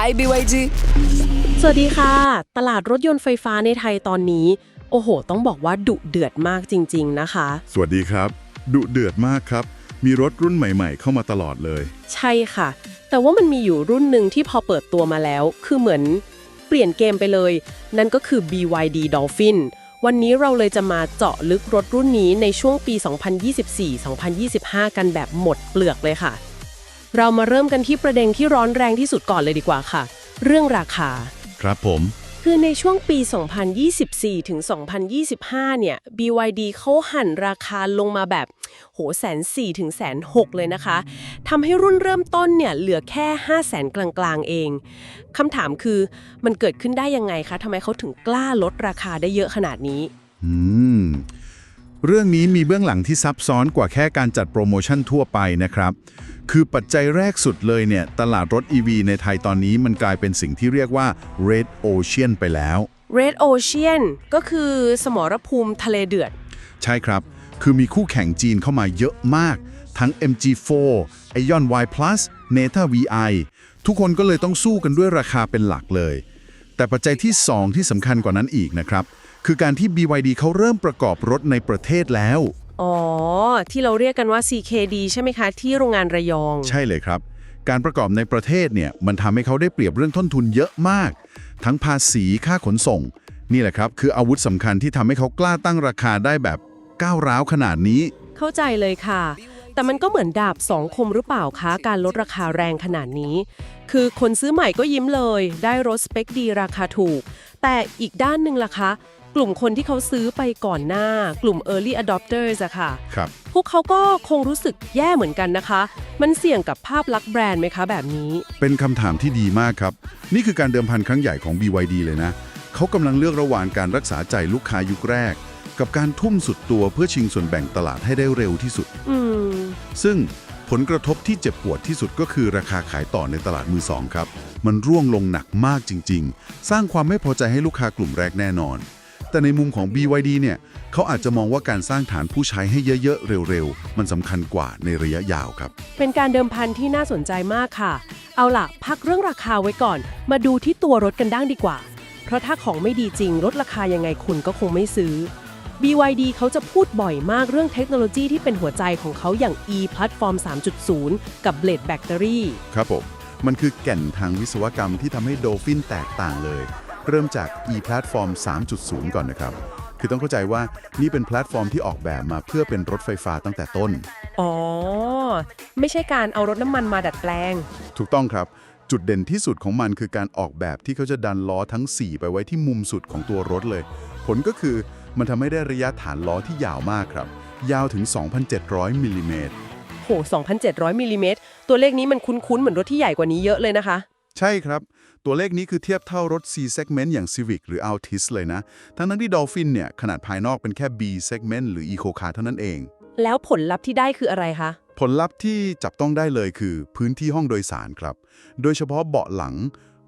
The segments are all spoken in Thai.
Hi BYD สวัสดีค่ะ ตลาดรถยนต์ไฟฟ้าในไทยตอนนี้ โอ้โห ต้องบอกว่าดุเดือดมากจริง ๆ นะคะ สวัสดีครับ ดุเดือดมากครับ มีรถรุ่นใหม่ ๆ เข้ามาตลอดเลย ใช่ค่ะ แต่ว่ามันมีอยู่รุ่นหนึ่งที่พอเปิดตัวมาแล้ว คือเหมือนเปลี่ยนเกมไปเลย นั่นก็คือ BYD Dolphin วันนี้เราเลยจะมาเจาะลึกรถรุ่นนี้ในช่วงปี 2024-2025 กันแบบหมดเปลือกเลยค่ะ เรามาเริ่มกันที่ประเด็นที่ร้อนแรงที่สุดก่อนเลยดีกว่าค่ะ เรื่องราคา ครับผม คือในช่วงปี 2024 ถึง 2025 เนี่ย BYD เขาหั่นราคาลงมาแบบ โหแสนสี่ถึงแสนหกเลยนะคะ ทำให้รุ่นเริ่มต้นเนี่ย เหลือแค่5แสนกลางๆ เอง คำถามคือมันเกิดขึ้นได้ยังไงคะ ทำไมเขาถึงกล้าลดราคาได้เยอะขนาดนี้ อืม เรื่องนี้มีเบื้องหลังที่ซับซ้อนกว่าแค่การจัดโปรโมชั่นทั่วไปนะครับ คือปัจจัยแรกสุดเลยเนี่ย ตลาดรถ EV ในไทยตอนนี้มันกลายเป็นสิ่งที่เรียกว่า Red Ocean ไปแล้ว Red Ocean ก็คือสมรภูมิทะเลเดือด ใช่ครับ คือมีคู่แข่งจีนเข้ามาเยอะมาก ทั้ง MG4 Ion Y Plus Neta VI ทุกคนก็เลยต้องสู้กันด้วยราคาเป็นหลักเลย แต่ปัจจัยที่ 2 ที่สำคัญกว่านั้นอีกนะครับ คือการที่ BYD เขาเริ่มประกอบรถในประเทศแล้ว อ๋อ ที่เราเรียกกันว่า CKD ใช่ไหมคะ ที่โรงงานระยอง ใช่เลยครับ การประกอบในประเทศเนี่ยมันทำให้เขาได้เปรียบเรื่องต้นทุนเยอะมาก ทั้งภาษีค่าขนส่ง นี่แหละครับ คืออาวุธสำคัญที่ทำให้เขากล้าตั้งราคาได้แบบก้าวร้าวขนาดนี้ เข้าใจเลยค่ะ แต่มันก็เหมือนดาบสองคมหรือเปล่าคะการลดราคาแรงขนาดนี้ คือคนซื้อใหม่ก็ยิ้มเลย ได้รถสเปคดีราคาถูก แต่อีกด้านหนึ่งล่ะคะ กลุ่มคนที่เขาซื้อไปก่อนหน้า กลุ่ม Early Adopters อะค่ะ ครับ พวกเขาก็คงรู้สึกแย่เหมือนกันนะคะ มันเสี่ยงกับภาพลักษณ์แบรนด์ไหมคะแบบนี้ เป็นคำถามที่ดีมากครับ นี่คือการเดิมพันครั้งใหญ่ของ BYD เลยนะ เขากำลังเลือกระหว่างการรักษาใจลูกค้ายุคแรก กับการทุ่มสุดตัวเพื่อชิงส่วนแบ่งตลาดให้ได้เร็วที่สุด อืม ซึ่งผลกระทบที่เจ็บปวดที่สุดก็คือราคาขายต่อในตลาดมือสองครับ มันร่วงลงหนักมากจริง ๆ สร้างความไม่พอใจให้ลูกค้ากลุ่มแรกแน่นอน แต่ในมุมของ BYD เนี่ยเขาอาจจะมองว่าการสร้างฐานผู้ใช้ให้เยอะๆ เร็วๆ มันสำคัญกว่าในระยะยาวครับ เป็นการเดิมพันที่น่าสนใจมากค่ะ เอาล่ะ พักเรื่องราคาไว้ก่อน มาดูที่ตัวรถกันด้างดีกว่า เพราะถ้าของไม่ดีจริงลดราคายังไงคุณก็คงไม่ซื้อ BYD เขาจะพูดบ่อยมากเรื่องเทคโนโลยีที่เป็นหัวใจของเขาอย่าง e Platform 3.0 กับ Blade Battery ครับผม มันคือแก่นทางวิศวกรรมที่ทำให้โดฟินแตกต่างเลย เริ่มจาก e-platform 3.0 ก่อนนะครับ คือต้องเข้าใจว่านี่เป็นแพลตฟอร์มที่ออกแบบมาเพื่อเป็นรถไฟฟ้าตั้งแต่ต้น อ๋อ ไม่ใช่การเอารถน้ำมันมาดัดแปลง ถูกต้องครับจุดเด่นที่สุดของมันคือการออกแบบที่เขาจะดันล้อทั้ง 4 ไปไว้ที่มุมสุดของตัวรถเลย ผลก็คือ มันทำให้ได้ระยะฐานล้อที่ยาวมากครับ ยาวถึง 2,700มิลลิเมตรโห 2,700มิลลิเมตรตัวเลขนี้มันคุ้นๆ เหมือนรถที่ใหญ่กว่านี้เยอะเลยนะคะ ใช่ครับ ตัวเลขนี้คือเทียบเท่ารถ C segment อย่าง Civic หรือ Altis เลยนะ ทั้งนั้นที่ Dolphin เนี่ย ขนาดภายนอกเป็นแค่ B segment หรือ Eco Car เท่านั้นเอง แล้วผลลัพธ์ที่ได้คืออะไรคะ ผลลัพธ์ที่จับต้องได้เลยคือพื้นที่ห้องโดยสารครับ โดยเฉพาะเบาะหลัง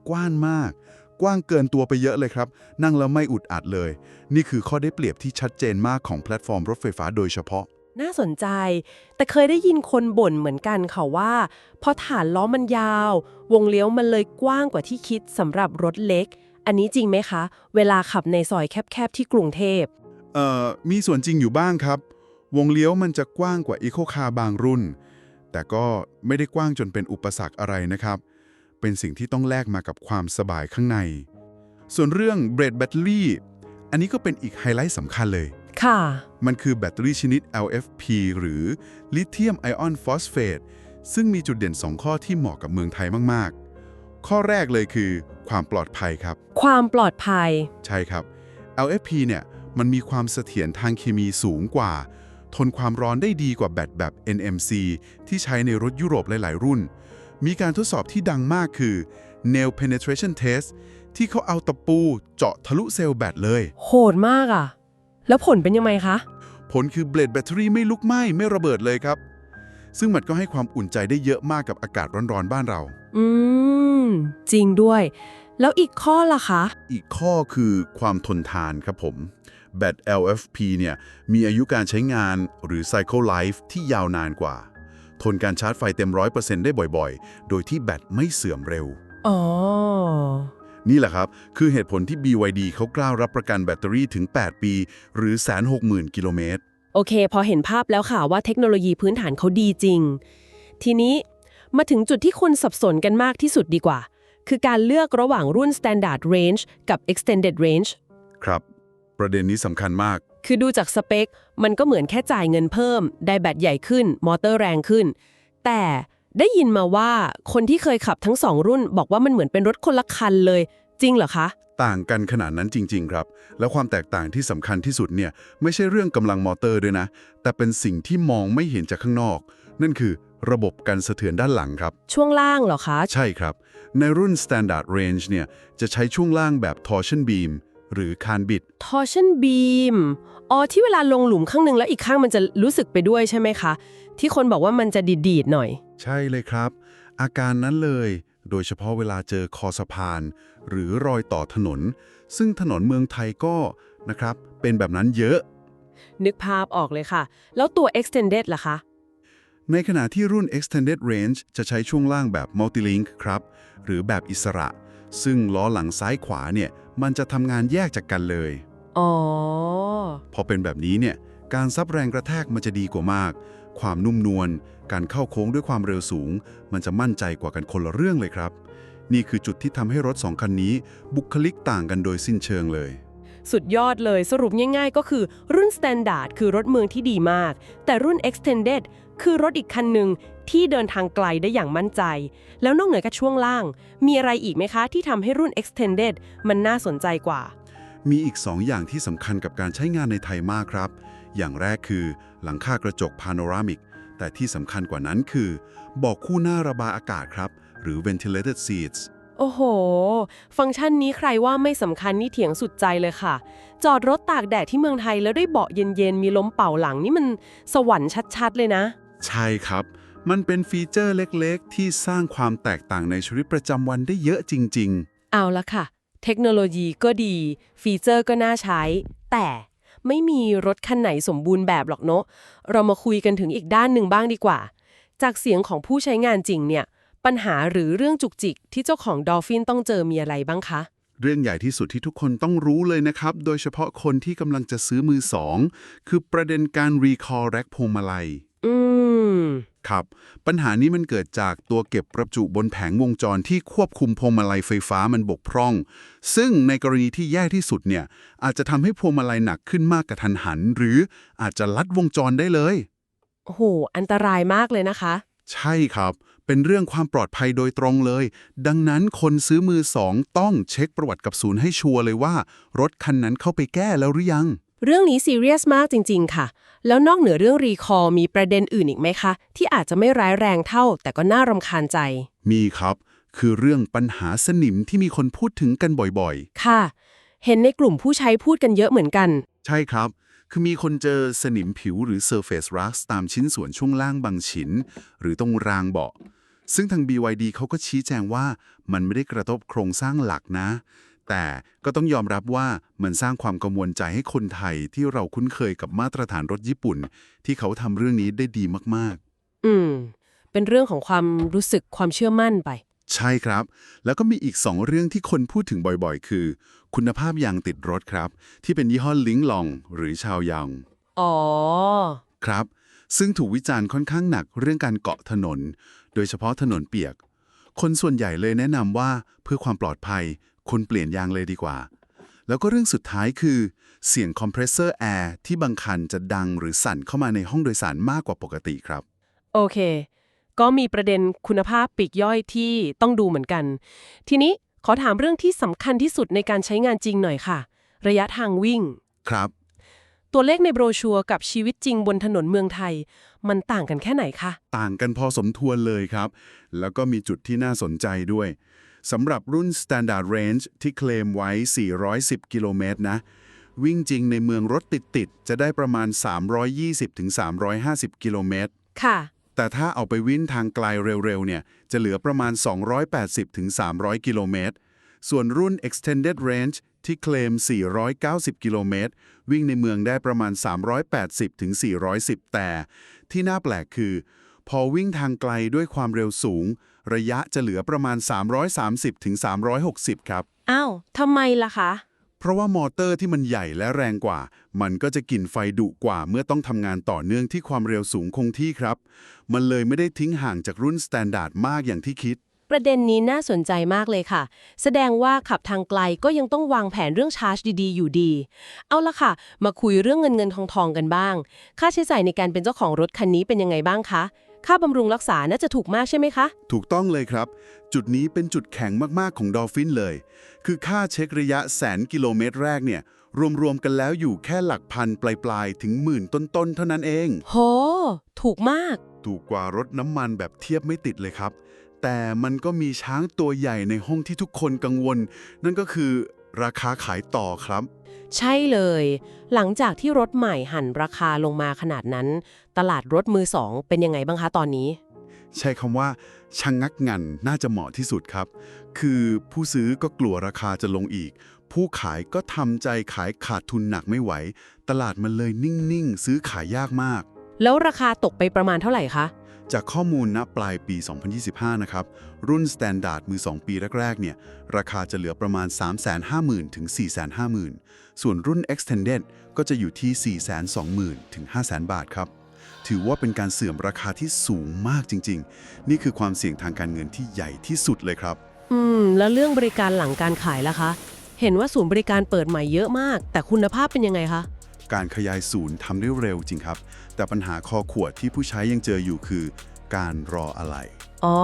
กว้างมาก กว้างเกินตัวไปเยอะเลยครับ นั่งแล้วไม่อุดอัดเลย นี่คือข้อได้เปรียบที่ชัดเจนมากของแพลตฟอร์มรถไฟฟ้าโดยเฉพาะ น่าสนใจ แต่เคยได้ยินคนบ่นเหมือนกันค่ะว่า พอฐานล้อมันยาว วงเลี้ยวมันเลยกว้างกว่าที่คิดสำหรับรถเล็ก อันนี้จริงไหมคะ เวลาขับในซอยแคบๆที่กรุงเทพเอ่อมีส่วนจริงอยู่บ้างครับ วงเลี้ยวมันจะกว้างกว่าอีโคคาร์บางรุ่น แต่ก็ไม่ได้กว้างจนเป็นอุปสรรคอะไรนะครับ เป็นสิ่งที่ต้องแลกมากับความสบายข้างใน ส่วนเรื่องเบรดแบตเตอรี่อันนี้ก็เป็นอีกไฮไลท์สำคัญเลย ค่ะ มันคือแบตเตอรี่ชนิด LFP หรือลิเธียมไอออนฟอสเฟตซึ่งมีจุดเด่น 2 ข้อที่เหมาะกับเมืองไทยมากๆ ข้อแรกเลยคือความปลอดภัยครับ ความปลอดภัย ใช่ครับ LFP เนี่ยมันมีความเสถียรทางเคมีสูงกว่า ทนความร้อนได้ดีกว่าแบตแบบ NMC ที่ใช้ในรถยุโรปหลาย ๆ รุ่น มีการทดสอบที่ดังมากคือ Nail Penetration Test ที่เขาเอาตะปูเจาะทะลุเซลล์แบตเลย โหดมากอะแล้วผลเป็นยังไงคะ ผลคือเบลดแบตเตอรี่ไม่ลุกไหม้ไม่ระเบิดเลยครับ ซึ่งมันก็ให้ความอุ่นใจได้เยอะมากกับอากาศร้อนๆบ้านเรา อืม จริงด้วย แล้วอีกข้อล่ะคะ อีกข้อคือความทนทานครับผม แบต LFP เนี่ยมีอายุการใช้งานหรือ Cycle Life ที่ยาวนานกว่า ทนการชาร์จไฟเต็ม100%ได้บ่อยๆ โดยที่แบตไม่เสื่อมเร็ว อ๋อ นี่แหละครับ คือเหตุผลที่ BYD เขากล้ารับประกันแบตเตอรี่ถึง 8 ปี หรือ 160,000 กิโลเมตร โอเค พอเห็นภาพแล้วค่ะว่าเทคโนโลยีพื้นฐานเขาดีจริง ทีนี้มาถึงจุดที่คนสับสนกันมากที่สุดดีกว่า คือการเลือกระหว่างรุ่น Standard Range กับ Extended Range ครับ ประเด็นนี้สำคัญมาก คือดูจากสเปค มันก็เหมือนแค่จ่ายเงินเพิ่ม ได้แบตใหญ่ขึ้น มอเตอร์แรงขึ้น แต่ได้ยินมาว่าคนที่เคยขับทั้งสองรุ่น บอกว่ามันเหมือนเป็นรถคนละคันเลย จริงเหรอคะ ต่างกันขนาดนั้นจริง ๆ ครับ แล้วความแตกต่างที่สำคัญที่สุดเนี่ยไม่ใช่เรื่องกำลังมอเตอร์ด้วยนะ แต่เป็นสิ่งที่มองไม่เห็นจากข้างนอก นั่นคือระบบการสะเทือนด้านหลังครับ ช่วงล่างเหรอคะ ใช่ครับ ในรุ่น Standard Range เนี่ยจะใช้ช่วงล่างแบบ Torsion Beam หรือคานบิด Torsion Beam อ๋อที่เวลาลงหลุมข้างหนึงแล้วอีกข้างมันจะรู้สึกไปด้วยใช่ไหมคะ ที่คนบอกว่ามันจะดีดๆหน่อย ใช่เลยครับ อาการนั้นเลย โดยเฉพาะเวลาเจอคอสะพาน หรือรอยต่อถนน ซึ่งถนนเมืองไทยก็นะครับ เป็นแบบนั้นเยอะ นึกภาพออกเลยค่ะ แล้วตัว Extended ล่ะคะ ในขณะที่รุ่น Extended Range จะใช้ช่วงล่างแบบ Multilink ครับ หรือแบบอิสระ ซึ่งล้อหลังซ้ายขวาเนี่ย มันจะทำงานแยกจากกันเลย อ๋อ พอเป็นแบบนี้เนี่ย การซับแรงกระแทกมันจะดีกว่ามาก ความนุ่มนวล การเข้าโค้งด้วยความเร็วสูง มันจะมั่นใจกว่ากันคนละเรื่องเลยครับ นี่คือจุดที่ทำให้รถสองคันนี้ บุคลิกต่างกันโดยสิ้นเชิงเลย สุดยอดเลยสรุปง่ายๆ ก็คือรุ่น Standard คือรถเมืองที่ดีมาก แต่รุ่น Extended คือรถอีกคันหนึ่งที่เดินทางไกลได้อย่างมั่นใจ แล้วนอกเหนือจากช่วงล่าง มีอะไรอีกไหมคะที่ทำให้รุ่น Extended มันน่าสนใจกว่า มีอีก 2 อย่างที่สำคัญกับการใช้งานในไทยมากครับ อย่างแรกคือหลังคากระจกพาโนรามิก แต่ที่สำคัญกว่านั้นคือเบอกคู่หน้าระบายอากาศครับ หรือ ventilated seats โอ้โห ฟังก์ชันนี้ใครว่าไม่สำคัญนี่เถียงสุดใจเลยค่ะ จอดรถตากแดดที่เมืองไทยแล้วได้เบาะเย็นๆ มีลมเป่าหลังนี่มันสวรรค์ชัดๆ เลยนะ ใช่ครับ มันเป็นฟีเจอร์เล็กๆ ที่สร้างความแตกต่างในชีวิตประจำวันได้เยอะจริงเอาละค่ะ เทคโนโลยีก็ดี ฟีเจอร์ก็น่าใช้ แต่ไม่มีรถคันไหนสมบูรณ์แบบหรอกเนาะเรามาคุยกันถึงอีกด้านหนึ่งบ้างดีกว่า จากเสียงของผู้ใช้งานจริงเนี่ย ปัญหาหรือเรื่องจุกจิกที่เจ้าของดอลฟินต้องเจอมีอะไรบ้างคะๆเรื่องใหญ่ที่สุดที่ทุกคนต้องรู้เลยนะครับ โดยเฉพาะคนที่กำลังจะซื้อมือสอง คือประเด็นการรีคอร์แร็กพวงมาลัยอืม ครับ ปัญหานี้มันเกิดจากตัวเก็บประจุบนแผงวงจรที่ควบคุมพวงมาลัยไฟฟ้ามันบกพร่อง ซึ่งในกรณีที่แย่ที่สุดเนี่ย อาจจะทำให้พวงมาลัยหนักขึ้นมากกระทันหัน หรืออาจจะลัดวงจรได้เลย โอ้โห อันตรายมากเลยนะคะ ใช่ครับ เป็นเรื่องความปลอดภัยโดยตรงเลย ดังนั้นคนซื้อมือสองต้องเช็คประวัติกับศูนย์ให้ชัวร์เลยว่า รถคันนั้นเข้าไปแก้แล้วหรือยัง เรื่องนี้ซีเรียสมากจริง ๆ ค่ะ แล้วนอกเหนือเรื่องรีคอร์มีประเด็นอื่นอีกไหมคะ ที่อาจจะไม่ร้ายแรงเท่า แต่ก็น่ารำคาญใจ มีครับ คือเรื่องปัญหาสนิมที่มีคนพูดถึงกันบ่อยค่ะ เห็นในกลุ่มผู้ใช้พูดกันเยอะเหมือนกัน ๆ ใช่ครับ คือมีคนเจอสนิมผิวหรือ surface rust ตามชิ้นส่วนช่วงล่างบางชิ้น หรือตรงรางเบาะซึ่งทาง BYD เขาก็ชี้แจงว่ามันไม่ได้กระทบโครงสร้างหลักนะ แต่ก็ต้องยอมรับว่ามันสร้างความกังวลใจให้คนไทยที่เราคุ้นเคยกับมาตรฐานรถญี่ปุ่น ที่เขาทำเรื่องนี้ได้ดีมากอืม เป็นเรื่องของความรู้สึกความเชื่อมั่นไปๆใช่ครับ แล้วก็มีอีก2เรื่องที่คนพูดถึงบ่อยๆ คือ คุณภาพยางติดรถครับ ที่เป็นยี่ห้อลิงลอง หรือชาวยางอ๋อ ครับ ซึ่งถูกวิจารณ์ค่อนข้างหนักเรื่องการเกาะถนน โดยเฉพาะถนนเปียก คนส่วนใหญ่เลยแนะนำว่าเพื่อความปลอดภัย คุณเปลี่ยนยางเลยดีกว่า แล้วก็เรื่องสุดท้ายคือ เสียงคอมเพรสเซอร์แอร์ที่บางคันจะดังหรือสั่นเข้ามาในห้องโดยสารมากกว่าปกติครับ โอเค ก็มีประเด็นคุณภาพปลีกย่อยที่ต้องดูเหมือนกัน ทีนี้ขอถามเรื่องที่สำคัญที่สุดในการใช้งานจริงหน่อยค่ะ ระยะทางวิ่ง ครับ ตัวเลขในโบรชัวร์กับชีวิตจริงบนถนนเมืองไทย มันต่างกันแค่ไหนคะ ต่างกันพอสมควรเลยครับ แล้วก็มีจุดที่น่าสนใจด้วย สำหรับรุ่น Standard Range ที่เคลมไว้ 410 กิโลเมตรนะ วิ่งจริงในเมืองรถติดๆ จะได้ประมาณ 320-350 กิโลเมตร ค่ะ แต่ถ้าเอาไปวิ่งทางไกลเร็วๆ เนี่ย จะเหลือประมาณ 280-300 กิโลเมตร ส่วนรุ่น Extended Range ที่เคลม 490 กิโลเมตร วิ่งในเมืองได้ประมาณ 380-410 แต่ ที่น่าแปลกคือ พอวิ่งทางไกลด้วยความเร็วสูงระยะจะเหลือประมาณ 330ถึง360 ครับ อ้าวทำไมล่ะคะ เพราะว่ามอเตอร์ที่มันใหญ่และแรงกว่า มันก็จะกินไฟดุกว่าเมื่อต้องทำงานต่อเนื่องที่ความเร็วสูงคงที่ครับ มันเลยไม่ได้ทิ้งห่างจากรุ่นสแตนดาร์ดมากอย่างที่คิด ประเด็นนี้น่าสนใจมากเลยค่ะ แสดงว่าขับทางไกลก็ยังต้องวางแผนเรื่องชาร์จดีๆ อยู่ดี เอาละค่ะ มาคุยเรื่องเงินเงินทองทองกันบ้าง ค่าใช้จ่ายในการเป็นเจ้าของรถคันนี้เป็นยังไงบ้างคะ ค่าบำรุงรักษาน่าจะถูกมากใช่ไหมคะ ถูกต้องเลยครับ จุดนี้เป็นจุดแข็งมาก ๆ ของดอลฟินเลย คือค่าเช็คระยะแสนกิโลเมตรแรกเนี่ย รวม ๆ กันแล้วอยู่แค่หลักพันปลาย ๆ ถึงหมื่นต้น ๆ เท่านั้นเอง โห ถูกมาก ถูกกว่ารถน้ำมันแบบเทียบไม่ติดเลยครับ แต่มันก็มีช้างตัวใหญ่ในห้องที่ทุกคนกังวล นั่นก็คือ ราคาขายต่อครับ ใช่เลย หลังจากที่รถใหม่หันราคาลงมาขนาดนั้น ตลาดรถมือสองเป็นยังไงบ้างคะตอนนี้ ใช้คำว่าชะงงักงันน่าจะเหมาะที่สุดครับ คือผู้ซื้อก็กลัวราคาจะลงอีก ผู้ขายก็ทำใจขายขาดทุนหนักไม่ไหว ตลาดมันเลยนิ่งๆ ซื้อขายยากมาก แล้วราคาตกไปประมาณเท่าไหร่คะ จากข้อมูลณปลายปี 2025 นะครับ รุ่น Standard มือ 2 ปีแรก ๆ เนี่ย ราคาจะเหลือประมาณ 350,000 ถึง 450,000 ส่วนรุ่น Extended ก็จะอยู่ที่ 420,000 ถึง 500,000 บาทครับ ถือว่าเป็นการเสื่อมราคาที่สูงมากจริง ๆ นี่คือความเสี่ยงทางการเงินที่ใหญ่ที่สุดเลยครับ อืม แล้วเรื่องบริการหลังการขายล่ะคะ เห็นว่าศูนย์บริการเปิดใหม่เยอะมาก แต่คุณภาพเป็นยังไงคะ การขยายศูนย์ทำได้เร็วจริงครับ แต่ปัญหาคอขวดที่ผู้ใช้ยังเจออยู่คือ การรออะไหล่อ๋อ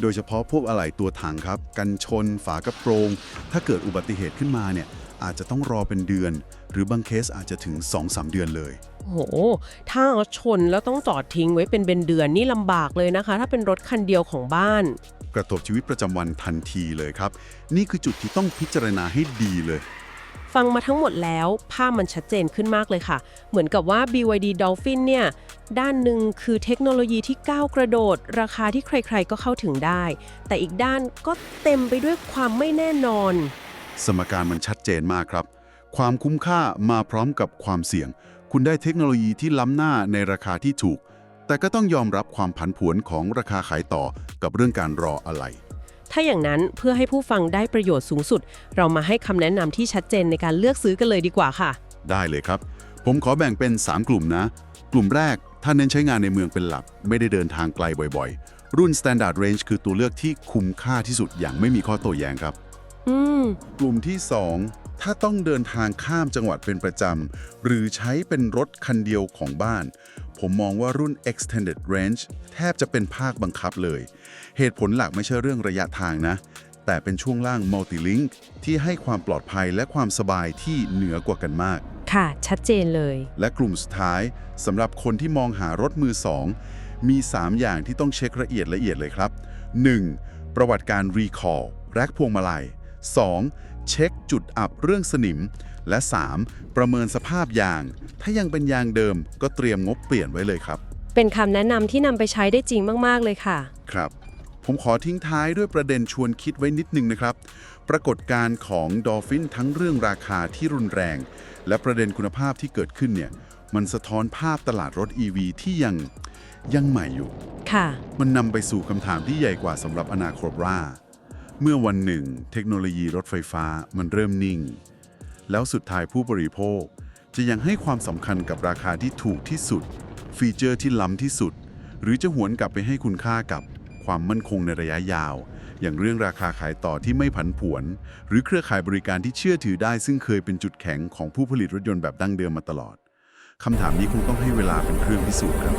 โดยเฉพาะพวกอะไหล่ตัวถังครับ กันชน ฝากระโปรง ถ้าเกิดอุบัติเหตุขึ้นมาเนี่ยอาจจะต้องรอเป็นเดือน หรือบางเคสอาจจะถึง 2-3 เดือนเลย โห ถ้าชนแล้วต้องจอดทิ้งไว้เป็นเดือนๆนี่ลำบากเลยนะคะ ถ้าเป็นรถคันเดียวของบ้าน กระทบชีวิตประจำวันทันทีเลยครับ นี่คือจุดที่ต้องพิจารณาให้ดีเลย ฟังมาทั้งหมดแล้ว ภาพมันชัดเจนขึ้นมากเลยค่ะ เหมือนกับว่า BYD Dolphin เนี่ยด้านหนึ่งคือเทคโนโลยีที่ก้าวกระโดด ราคาที่ใครๆก็เข้าถึงได้ แต่อีกด้านก็เต็มไปด้วยความไม่แน่นอน สมการมันชัดเจนมากครับ ความคุ้มค่ามาพร้อมกับความเสี่ยง คุณได้เทคโนโลยีที่ล้ำหน้าในราคาที่ถูก แต่ก็ต้องยอมรับความผันผวนของราคาขายต่อกับเรื่องการรออะไหล่ ถ้าอย่างนั้นเพื่อให้ผู้ฟังได้ประโยชน์สูงสุด เรามาให้คำแนะนำที่ชัดเจนในการเลือกซื้อกันเลยดีกว่าค่ะ ได้เลยครับ ผมขอแบ่งเป็น 3 กลุ่มนะ กลุ่มแรกถ้าเน้นใช้งานในเมืองเป็นหลัก ไม่ได้เดินทางไกลบ่อยๆ รุ่น Standard Range คือตัวเลือกที่คุ้มค่าที่สุดอย่างไม่มีข้อโต้แย้งครับ อืม กลุ่มที่ 2 ถ้าต้องเดินทางข้ามจังหวัดเป็นประจำ หรือใช้เป็นรถคันเดียวของบ้าน ผมมองว่ารุ่น Extended Range แทบจะเป็นภาคบังคับเลย เหตุผลหลักไม่ใช่เรื่องระยะทางนะ แต่เป็นช่วงล่าง Multi-Link ที่ให้ความปลอดภัยและความสบายที่เหนือกว่ากันมาก ค่ะ ชัดเจนเลย และกลุ่มสุดท้ายสำหรับคนที่มองหารถมือสองมี 3 อย่างที่ต้องเช็คละเอียดละเอียดเลยครับ 1. ประวัติการ Recall แรกพวงมาลัย 2. เช็คจุดอับเรื่องสนิม และ 3. ประเมินสภาพยาง ถ้ายังเป็นยางเดิมก็เตรียมงบเปลี่ยนไว้เลยครับ เป็นคำแนะนำที่นำไปใช้ได้จริงมาก ๆ เลยค่ะ ครับ ผมขอทิ้งท้ายด้วยประเด็นชวนคิดไว้นิดนึงนะครับ ปรากฏการณ์ของดอฟฟินทั้งเรื่องราคาที่รุนแรง และประเด็นคุณภาพที่เกิดขึ้นเนี่ย มันสะท้อนภาพตลาดรถ EV ที่ยังยังใหม่อยู่ ค่ะ มันนำไปสู่คำถามที่ใหญ่กว่าสำหรับอนาคตว่า เมื่อวันหนึ่ง เทคโนโลยีรถไฟฟ้ามันเริ่มนิ่ง แล้วสุดท้ายผู้บริโภค จะยังให้ความสำคัญกับราคาที่ถูกที่สุด ฟีเจอร์ที่ล้ำที่สุด หรือจะหวนกลับไปให้คุณค่ากับความมั่นคงในระยะยาว อย่างเรื่องราคาขายต่อที่ไม่ผันผวน หรือเครือข่ายบริการที่เชื่อถือได้ ซึ่งเคยเป็นจุดแข็งของผู้ผลิตรถยนต์แบบดั้งเดิมมาตลอดคำถามนี้คงต้องให้เวลาเป็นเครื่องพิสูจน์ครับ